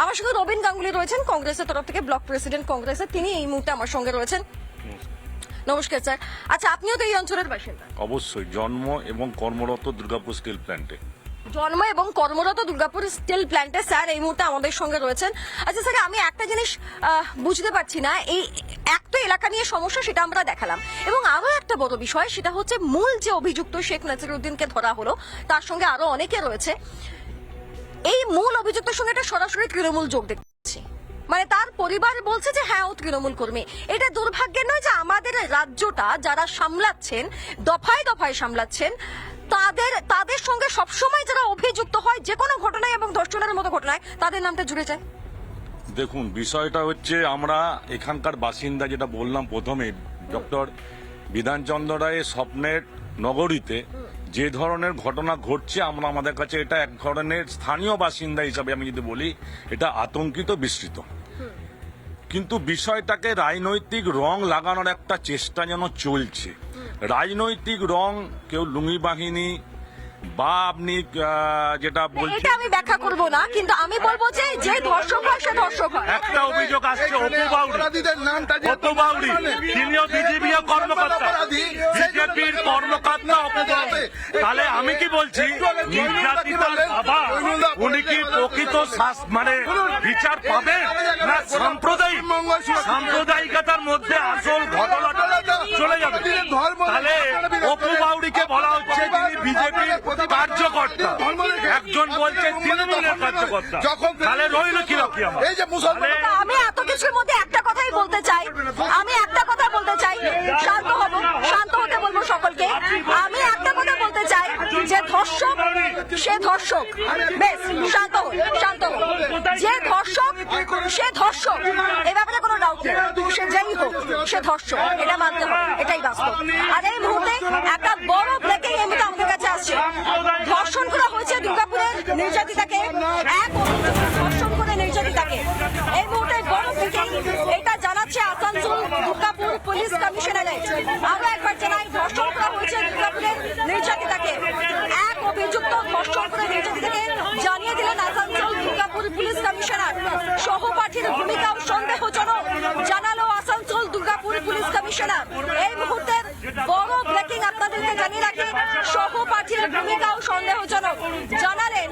আমার সঙ্গে রবীন গাঙ্গুলি রয়েছেন কংগ্রেসের তরফ থেকে ব্লক প্রেসিডেন্ট কংগ্রেসের তিনি এই মুহূর্তে আমার সঙ্গে রয়েছেন। নমস্কার। স্যার। আচ্ছা আপনিও তো এই অঞ্চলের বাসিন্দা? অবশ্যই জন্ম এবং কর্মরত দুর্গাপুর স্টিল প্ল্যান্টে। জন্ম এবং কর্মরত দুর্গাপুর স্টিল প্ল্যান্টে স্যার এই মুহূর্তে আমাদের সঙ্গে রয়েছেন। আচ্ছা স্যার আমি একটা জিনিস বুঝতে পারছি না। এই এক তো এলাকা নিয়ে সমস্যা সেটা আমরা দেখালাম। এবং আরও একটা বড় বিষয় সেটা হচ্ছে মূল যে অভিযুক্ত শেখ নাসিরুদ্দিনকে ধরা হলো তার সঙ্গে আরও অনেকে রয়েছে। এই মূল অভিযুক্তের সঙ্গে এটা সরাসরি তৃণমূল যোগ দেখছি মানে তার পরিবার বলছে যে হ্যাঁ ও তৃণমূল কর্মী। এটা দুর্ভাগ্যের নয় যে আমাদের রাজ্যটা যারা সামলাচ্ছেন দফায় দফায় সামলাচ্ছেন তাদের তাদের সঙ্গে সবসময় যারা অভিযুক্ত হয় যে কোনো ঘটনায় এবং ধর্ষণের মতো ঘটনায় তাদের নামটা জুড়ে যায়। দেখুন বিষয়টা হচ্ছে আমরা এখানকার বাসিন্দা যেটা বললাম প্রথমে ডক্টর বিধানচন্দ্র রায়ের স্বপ্নের নগরীতে যে ধরনের ঘটনা ঘটছে, আমরা আমাদের কাছে এটা এক ধরনের স্থানীয় বাসিন্দা হিসাবে আমি যদি বলি, এটা আতঙ্কিত বিস্তৃত। কিন্তু বিষয়টাকে রাজনৈতিক রং লাগানোর একটা চেষ্টা যেন চলছে। রাজনৈতিক রং, কেউ লুঙ্গি বাহিনী বা আপনি যেটা বলছেন এটা আমি ব্যাখ্যা করব না কিন্তু আমি বলব যে যে ধর্ষক হয় সে ধর্ষক হয়। একটা অভিযোগ আসছে অপু বাউরি নামটা যে অপু বাউরি তিনিও বিজেপি কর্মকর্তা। বিজেপির কর্মকর্তা অপু বাউরি তাহলে আমি কি বলছি নির্যাতিতার বাবা উনি কি প্রকৃত মানে বিচার পাবেন? না সাম্প্রদায়িক সাম্প্রদায়িকতার মধ্যে আসল ঘটনাটা চলে যাবে তাহলে অপু বাউরিকে বলা হচ্ছে তিনি বিজেপির কার্যকর্তা একজন বলছে তৃণমূলের কার্যকর্তা। তাহলে রইল কি রকম আমার? এই যে মুসলমান আমি এত কিছুর মধ্যে একটা কথাই বলতে চাই। আমি একটা কথা বলতে চাই। শান্ত হব শান্ত হতে বলব সকলকে। আমি একটা কথা বলতে চাই যে ধর্ষক সে ধর্ষক। বেশ শান্ত শান্ত যে ধর্ষক সে ধর্ষক। এ ব্যাপারে কোনো ডাউট নেই। সে যাই হোক সে ধর্ষক। এটা মানতে হবে। এটাই বাস্তব। আর এই মুহূর্তে একটা বড় নির্যাতিতাকে এক ধর্ষণ করে নির্যাতিতাকে। এই মুহূর্তে বড় ব্রেকিং এটা জানাচ্ছে আসানসোল দুর্গাপুর পুলিশ কমিশনারেট আরও একবার জানাই, ধর্ষণ করা হয়েছে দুর্গাপুরের নির্যাতিতাকে। এক অভিযুক্ত ধর্ষণ করে নির্যাতিতাকে জানিয়ে দিলেন আসানসোল দুর্গাপুর পুলিশ কমিশনার। সহপাঠীর ভূমিকাও সন্দেহজনক, জানালো আসানসোল দুর্গাপুর পুলিশ কমিশনার। এই মুহূর্তের বড় ব্রেকিং আপনাদেরকে জানিয়ে রাখি, সহপাঠীর ভূমিকাও সন্দেহজনক। জানালেন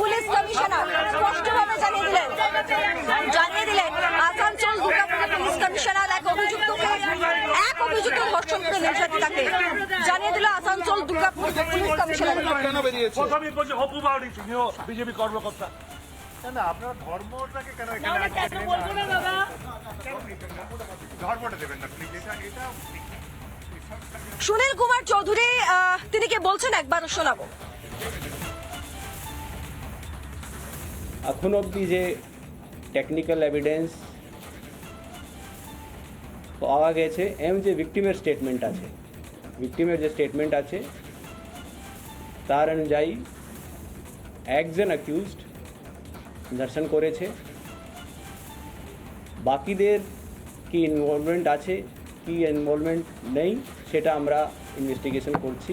পুলিশ কমিশনার স্পষ্টভাবে জানিয়ে দিলেন জানিয়ে দিলেন আসানসোল দুর্গাপুর পুলিশ কমিশনার এক অভিযুক্তকে এক অভিযুক্ত ধর্ষণ করে নির্যাতিতাকে জানিয়ে দিল আসানসোল দুর্গাপুর পুলিশ কমিশনার। কেন বেরিয়েছে? প্রথমেই বলছে অপু বাউরি বিজেপি কর্মকর্তা। না না আপনার ধর্মটাকে কেন এখানে আনছেন না? ধর্মটা দেবেন না প্লিজ এটা এটা সুনীল কুমার চৌধুরী আহ, তিনি কি বলছেন? একবার শোনাবো। এখন অবধি যে টেকনিক্যাল এভিডেন্স পাওয়া গেছে, এম যে ভিকটিমের স্টেটমেন্ট আছে ভিকটিমের যে স্টেটমেন্ট আছে, তার অনুযায়ী একজন অ্যাকিউজড দর্শন করেছে। বাকিদের কি ইনভলভমেন্ট আছে, কি ইনভলভমেন্ট নেই, সেটা আমরা ইনভেস্টিগেশন করছি।